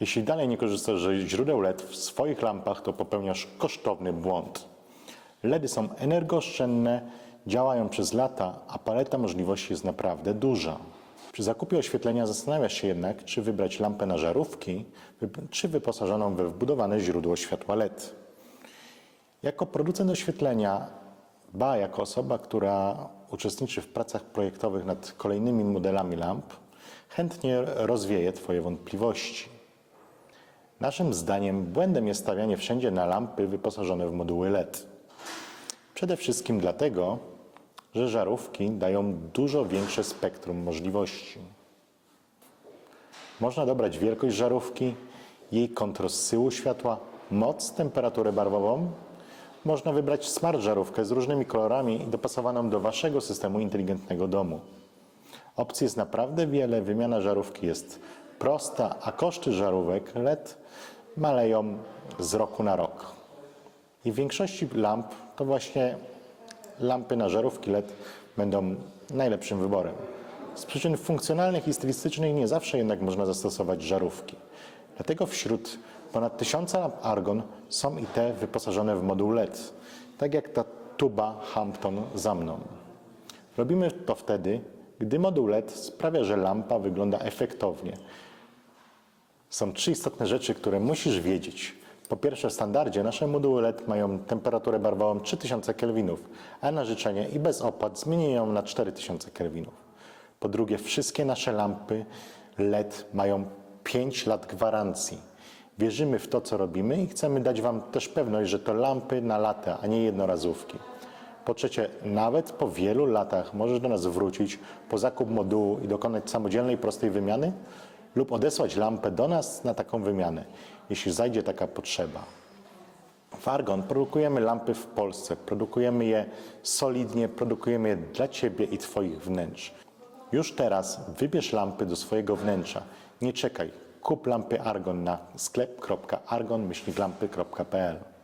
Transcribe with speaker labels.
Speaker 1: Jeśli dalej nie korzystasz ze źródeł LED w swoich lampach, to popełniasz kosztowny błąd. LEDy są energooszczędne, działają przez lata, a paleta możliwości jest naprawdę duża. Przy zakupie oświetlenia zastanawiasz się jednak, czy wybrać lampę na żarówki, czy wyposażoną we wbudowane źródło światła LED. Jako producent oświetlenia, ba jako osoba, która uczestniczy w pracach projektowych nad kolejnymi modelami lamp, chętnie rozwieję Twoje wątpliwości. Naszym zdaniem błędem jest stawianie wszędzie na lampy wyposażone w moduły LED. Przede wszystkim dlatego, że żarówki dają dużo większe spektrum możliwości. Można dobrać wielkość żarówki, jej kąt rozsyłu światła, moc, temperaturę barwową. Można wybrać smart żarówkę z różnymi kolorami i dopasowaną do Waszego systemu inteligentnego domu. Opcji jest naprawdę wiele, wymiana żarówki jest prosta, a koszty żarówek LED maleją z roku na rok. I w większości lamp to właśnie lampy na żarówki LED będą najlepszym wyborem. Z przyczyn funkcjonalnych i stylistycznych nie zawsze jednak można zastosować żarówki. Dlatego wśród ponad tysiąca lamp Argon są i te wyposażone w moduł LED, tak jak ta tuba Hampton za mną. Robimy to wtedy, gdy moduł LED sprawia, że lampa wygląda efektownie, są trzy istotne rzeczy, które musisz wiedzieć. Po pierwsze, w standardzie nasze moduły LED mają temperaturę barwową 3000 kelwinów, a na życzenie i bez opłat zmieniają na 4000 kelwinów. Po drugie, wszystkie nasze lampy LED mają 5 lat gwarancji. Wierzymy w to, co robimy i chcemy dać Wam też pewność, że to lampy na lata, a nie jednorazówki. Po trzecie, nawet po wielu latach możesz do nas wrócić po zakup modułu i dokonać samodzielnej, prostej wymiany lub odesłać lampę do nas na taką wymianę, jeśli zajdzie taka potrzeba. W Argon produkujemy lampy w Polsce, produkujemy je solidnie, produkujemy je dla Ciebie i Twoich wnętrz. Już teraz wybierz lampy do swojego wnętrza. Nie czekaj, kup lampy Argon na sklep.argon-lampy.pl